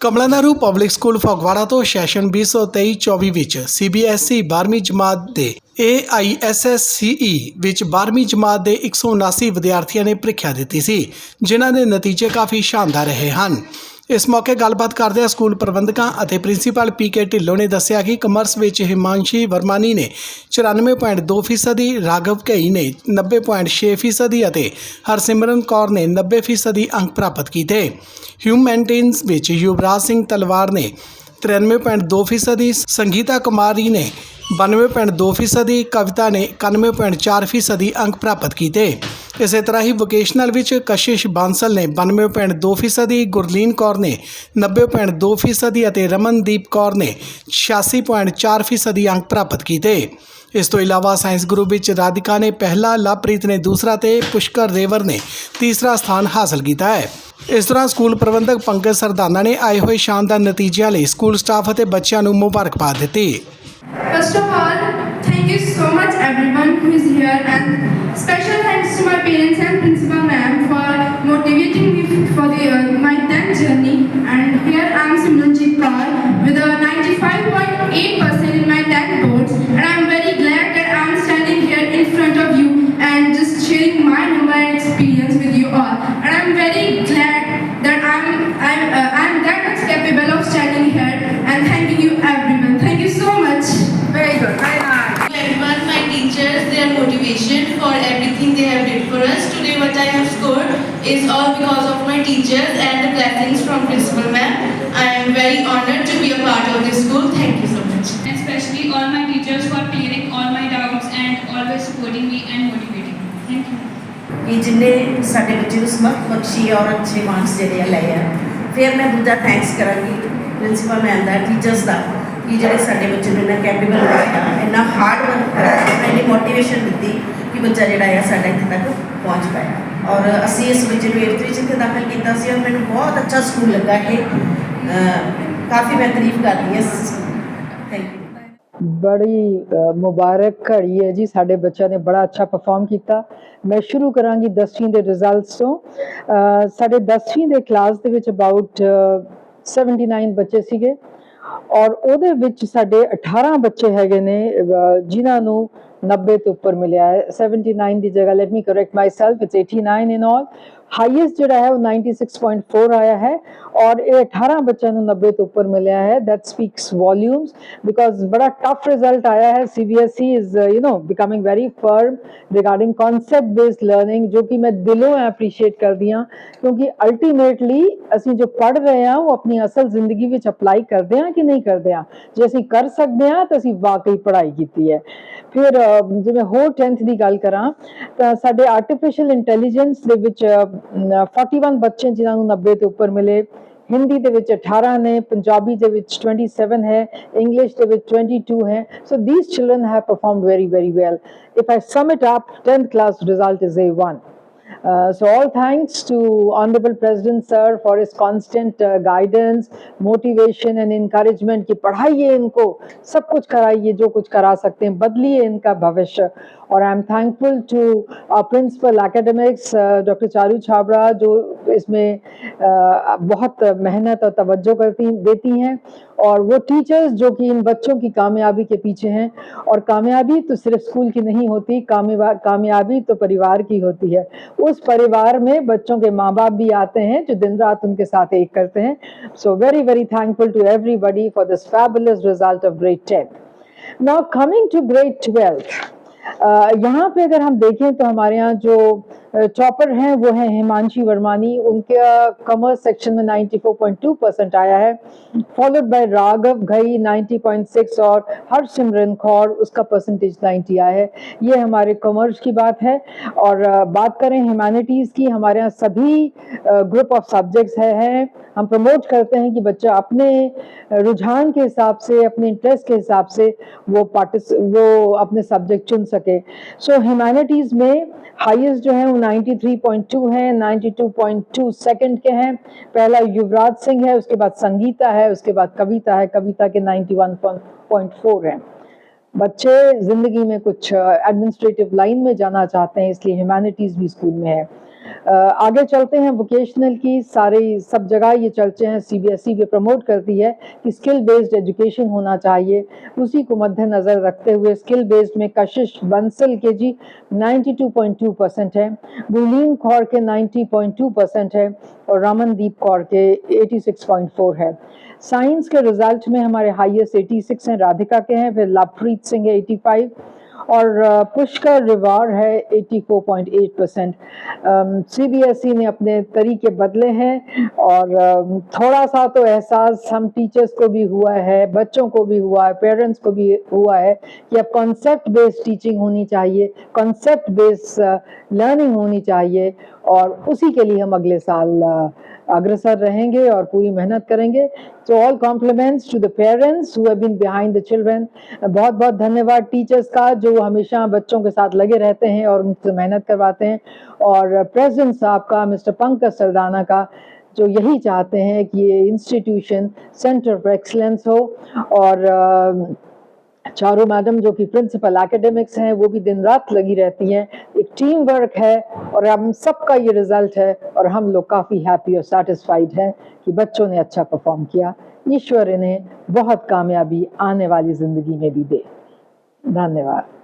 ਕਮਲਾ Nehru public school Phagwara ਤੋਂ session 2023-24 ਵਿੱਚ CBSE 12ਵੀਂ ਜਮਾਤ ਦੇ AISSCE ਵਿੱਚ 12ਵੀਂ ਜਮਾਤ ਦੇ 179 ਵਿਦਿਆਰਥੀਆਂ ਨੇ ਪ੍ਰੀਖਿਆ ਦਿੱਤੀ ਸੀ, ਜਿਨ੍ਹਾਂ ਦੇ ਨਤੀਜੇ ਕਾਫੀ ਸ਼ਾਨਦਾਰ ਰਹੇ ਹਨ। ਇਸ ਮੌਕੇ ਗੱਲਬਾਤ ਕਰਦਿਆਂ ਸਕੂਲ ਪ੍ਰਬੰਧਕਾਂ ਅਤੇ ਪ੍ਰਿੰਸੀਪਲ ਪੀਕੇ ਢਿੱਲੋਂ ਨੇ ਦੱਸਿਆ ਕਿ ਕਮਰਸ ਵਿੱਚ ਹਿਮਾਂਸ਼ੀ ਵਰਮਾਨੀ ਨੇ 94.2 ਫੀਸਦੀ, ਰਾਘਵ ਘਈ ਨੇ 90.6 ਫੀਸਦੀ ਅਤੇ ਹਰਸਿਮਰਨ ਕੌਰ ਨੇ 90 ਫੀਸਦੀ ਅੰਕ ਪ੍ਰਾਪਤ ਕੀਤੇ। ਹਿਊਮੈਨਟੇਨਸ ਵਿੱਚ ਯੁਵਰਾਜ ਸਿੰਘ ਤਲਵਾਰ ਨੇ 93.2 ਫੀਸਦੀ, ਸੰਗੀਤਾ ਕੁਮਾਰੀ ਨੇ 92.2 ਫੀਸਦੀ ਕਵਿਤਾ ਨੇ 91.4 ਫੀਸਦੀ ਅੰਕ ਪ੍ਰਾਪਤ ਕੀਤੇ। ਇਸੇ ਤਰ੍ਹਾਂ ਹੀ ਵੋਕੇਸ਼ਨਲ ਵਿੱਚ ਕਸ਼ਿਸ਼ ਬਾਂਸਲ ਨੇ 92.2 ਫੀਸਦੀ ਗੁਰਲੀਨ ਕੌਰ ਨੇ 90.2 ਫੀਸਦੀ ਅਤੇ ਰਮਨਦੀਪ ਕੌਰ ਨੇ 86.4 ਫੀਸਦੀ ਅੰਕ ਪ੍ਰਾਪਤ ਕੀਤੇ। ਇਸ ਤੋਂ ਇਲਾਵਾ ਸਾਇੰਸ ਗਰੁੱਪ ਵਿੱਚ ਰਾਧਿਕਾ ਨੇ ਪਹਿਲਾ ਲਵਪ੍ਰੀਤ ਨੇ ਦੂਸਰਾ ਤੇ ਪੁਸ਼ਕਰ ਰੇਵਰ ਨੇ ਤੀਸਰਾ ਸਥਾਨ ਹਾਸਲ ਕੀਤਾ ਹੈ। ਇਸ ਤਰ੍ਹਾਂ ਸਕੂਲ ਪ੍ਰਬੰਧਕ ਪੰਕਜ ਸਰਦਾਨਾ ਨੇ ਆਏ ਹੋਏ ਸ਼ਾਨਦਾਰ ਨਤੀਜਿਆਂ ਲਈ ਸਕੂਲ ਸਟਾਫ ਅਤੇ ਬੱਚਿਆਂ ਨੂੰ ਮੁਬਾਰਕਬਾਦ ਦਿੱਤੀ। First of all, thank you so much everyone who is here and special thanks to my parents and principal ma'am for motivating me for the, uh, my 10th journey and here teachers and the blessings from principal ma'am. I am very honored to be a part of this school. Thank you so much. and especially all my teachers for clearing all my doubts and always supporting me and motivating me. Thank you. ਕਿ ਜਿੰਨੇ ਸਾਡੇ ਬੱਚੇ ਨੂੰ ਸਮਰਥ ਬਖਸ਼ੀ ਔਰ ਅੱਛੇ marks ਜਿਹੜੇ ਆ ਲਏ ਆ ਫਿਰ ਮੈਂ ਦੂਜਾ ਥੈਂਕਸ ਕਰਾਂਗੀ ਪ੍ਰਿੰਸੀਪਲ ਮੈਮ ਦਾ ਟੀਚਰਸ ਦਾ ਕਿ ਜਿਹੜੇ ਸਾਡੇ ਬੱਚੇ ਨੂੰ ਇੰਨਾ ਕੈਪੇਬਲ ਬਣਾਇਆ ਇੰਨਾ ਹਾਰਡ ਵਰਕ ਕਰਾਇਆ ਇੰਨੀ ਮੋਟੀਵੇਸ਼ਨ ਦਿੱਤੀ ਕਿ ਬੱਚਾ ਜਿਹੜਾ ਆ ਸਾਡਾ ਇੱਥੇ ਤੱਕ ਪਹੁੰਚ ਪਾਇਆ ਔਰ ਅਸੀਂ ਇਸ ਬੱਚੇ ਨੂੰ 8th ਵਿੱਚ ਇੱਥੇ ਦਾਖਲ ਕੀਤਾ ਸੀ ਔਰ ਮੈਨੂੰ ਬਹੁਤ ਅੱਛਾ ਸਕੂਲ ਲੱਗਾ ਇਹ। ਕਾਫੀ ਮੈਂ ਤਾਰੀਫ ਕਰਦੀ ਹਾਂ ਇਸ ਥੈਂਕ ਯੂ ਬੜੀ ਮੁਬਾਰਕ ਘੜੀ ਹੈ ਜੀ ਸਾਡੇ ਬੱਚਿਆਂ ਨੇ ਬੜਾ ਅੱਛਾ ਪਰਫਾਰਮ ਕੀਤਾ। ਮੈਂ ਸ਼ੁਰੂ ਕਰਾਂਗੀ 10ਵੀਂ ਦੇ ਰਿਜ਼ਲਟਸ ਤੋਂ। ਸਾਡੇ 10ਵੀਂ ਦੇ ਕਲਾਸ ਦੇ ਵਿੱਚ ਅਬਾਊਟ 79 ਬੱਚੇ ਸੀਗੇ। ਔਰ ਉਹਦੇ ਵਿੱਚ ਸਾਡੇ 18 ਬੱਚੇ ਹੈਗੇ ਨੇ ਅ, ਜਿਨ੍ਹਾਂ ਨੂੰ 90 ਤੋਂ ਉੱਪਰ ਮਿਲਿਆ ਹੈ 79 ਦੀ ਜਗ੍ਹਾ let me correct myself it's 89 in all highest ਜਿਹੜਾ ਹੈ ਉਹ 96.4 ਆਇਆ ਹੈ ਔਰ ਇਹ 18 ਬੱਚਿਆਂ ਨੂੰ 90 ਤੋਂ ਉੱਪਰ ਮਿਲਿਆ ਹੈ that speaks volumes because ਬੜਾ tough result ਆਇਆ ਹੈ CBSE is uh, you know becoming very firm regarding concept based learning ਜੋ ਕਿ ਮੈਂ ਦਿਲੋਂ appreciate ਕਰਦੀ ਹਾਂ ਕਿਉਂਕਿ ultimately ਅਸੀਂ ਜੋ ਪੜ੍ਹ ਰਹੇ ਹਾਂ ਉਹ ਆਪਣੀ ਅਸਲ ਜ਼ਿੰਦਗੀ ਵਿੱਚ ਅਪਲਾਈ ਕਰਦੇ ਹਾਂ ਕਿ ਨਹੀਂ ਕਰਦੇ ਹਾਂ ਜੇ ਅਸੀਂ ਕਰ ਸਕਦੇ ਹਾਂ ਤਾਂ ਅਸੀਂ ਵਾਕਈ ਪੜ੍ਹਾਈ ਕੀਤੀ ਹੈ ਫਿਰ ਅਹ, ਜਿਵੇਂ ਹੋਰ 10th ਦੀ ਗੱਲ ਕਰਾਂ ਤਾਂ ਸਾਡੇ ਆਰਟੀਫੀਸ਼ੀਅਲ ਇੰਟੈਲੀਜੈਂਸ ਦੇ ਵਿੱਚ ਅਹ, ਨ- 41 ਬੱਚੇ ਜਿਨ੍ਹਾਂ ਨੂੰ 90 ਤੋਂ ਉੱਪਰ ਮਿਲੇ ਹਿੰਦੀ ਦੇ ਵਿੱਚ 18 ਨੇ ਪੰਜਾਬੀ ਦੇ ਵਿੱਚ 27 ਹੈ ਇੰਗਲਿਸ਼ ਦੇ ਵਿੱਚ 22 ਹੈ ਸੋ these children have performed very very well if i sum it up 10th class result is a1 Uh, so all thanks to honorable president sir for his constant uh, guidance motivation and encouragement कि पढ़ाइए इनको सब कुछ कराइए जो कुछ करा सकते हैं बदलिए इनका भविष्य। और I am thankful to principal academics doctor Charu Chhabra जो इसमें uh, बहुत मेहनत और तवज्जो करती देती हैं। और वो टीचर्स जो कि इन बच्चों की कामयाबी के पीछे हैं। और कामयाबी तो सिर्फ़ स्कूल की नहीं होती कामयाबी तो परिवार की होती है। उस परिवार में बच्चों के माँ बाप भी आते हैं, जो दिन रात उनके साथ एक करते हैं। So very very thankful to everybody for this fabulous result of grade ten now coming to grade twelfth यहाँ पे अगर हम देखें तो हमारे यहाँ जो टॉपर हैं वो हैं हिमांशी वर्मानी। उनके कॉमर्स सेक्शन में 94.2 परसेंट आया है। फॉलोड बाय राघव घई 90.6 और हरसिमरन कौर उसका परसेंटेज 90 आया है। ये हमारे कॉमर्स की बात है। और बात करें ह्यूमैनिटीज़ की हमारे यहाँ सभी ग्रुप ऑफ़ सब्जेक्ट्स है हैं। हम प्रमोट करते हैं कि बच्चा अपने रुझान के हिसाब से अपने इंटरेस्ट के हिसाब से वो पार्टिस वो अपने सब्जेक्ट चुन सके। सो so, ह्यूमैनिटीज़ में हाईएस्ट जो है वो 93.2 है 92.2 सेकंड के हैं। पहला युवराज सिंह है, उसके बाद संगीता है, उसके बाद कविता है, कविता के 91.4 हैं। बच्चे ज़िंदगी में कुछ एडमिनिस्ट्रेटिव लाइन में जाना चाहते हैं, इसलिए ह्यूमैनिटीज भी स्कूल में है। आगे चलते हैं। वोकेशनल की सारे, सब जगह ये चलते हैं। सीबीएसई भी प्रमोट करती है कि स्किल बेस्ड एजुकेशन होना चाहिए। उसी को मद्देनज़र रखते हुए स्किल बेस्ड में कशिश बंसल के जी 92.2 परसेंट है। गुरलीन कौर के 90.2 परसेंट है और रमनदीप कौर के 86.4 है। साइंस के रिज़ल्ट में हमारे हाईएस्ट 86 हैं। राधिका के हैं, फिर लवप्रीत सिंह है 85 और पुष्कर रिवार है 84.8 परसेंट सी ने अपने तरीके बदले हैं और थोड़ा सा तो एहसास हम टीचर्स को भी हुआ है, बच्चों को भी हुआ है पेरेंट्स को भी हुआ है कि अब कॉन्सेप्ट बेस्ड टीचिंग होनी चाहिए कॉन्सेप्ट बेस्ड लर्निंग होनी चाहिए और उसी के लिए हम अगले साल अग्रसर रहेंगे और पूरी मेहनत करेंगे। So all compliments to the parents who have been behind the children बहुत बहुत धन्यवाद टीचर्स का जो हमेशा बच्चों के साथ लगे रहते हैं और उनसे मेहनत करवाते हैं। और प्रेजेंस आपका मिस्टर पंकज सरदाना का जो यही चाहते हैं कि ये इंस्टीट्यूशन सेंटर फॉर एक्सलेंस हो। और अ, चारों मैडम जो कि प्रिंसिपल एकेडमिक्स हैं, वो भी दिन रात लगी रहती हैं। एक टीम वर्क है और हम सबका ये रिज़ल्ट है और हम लोग काफ़ी हैप्पी और सेटिस्फाइड हैं कि बच्चों ने अच्छा परफॉर्म किया। ईश्वर इन्हें बहुत कामयाबी आने वाली ज़िंदगी में भी दे। धन्यवाद।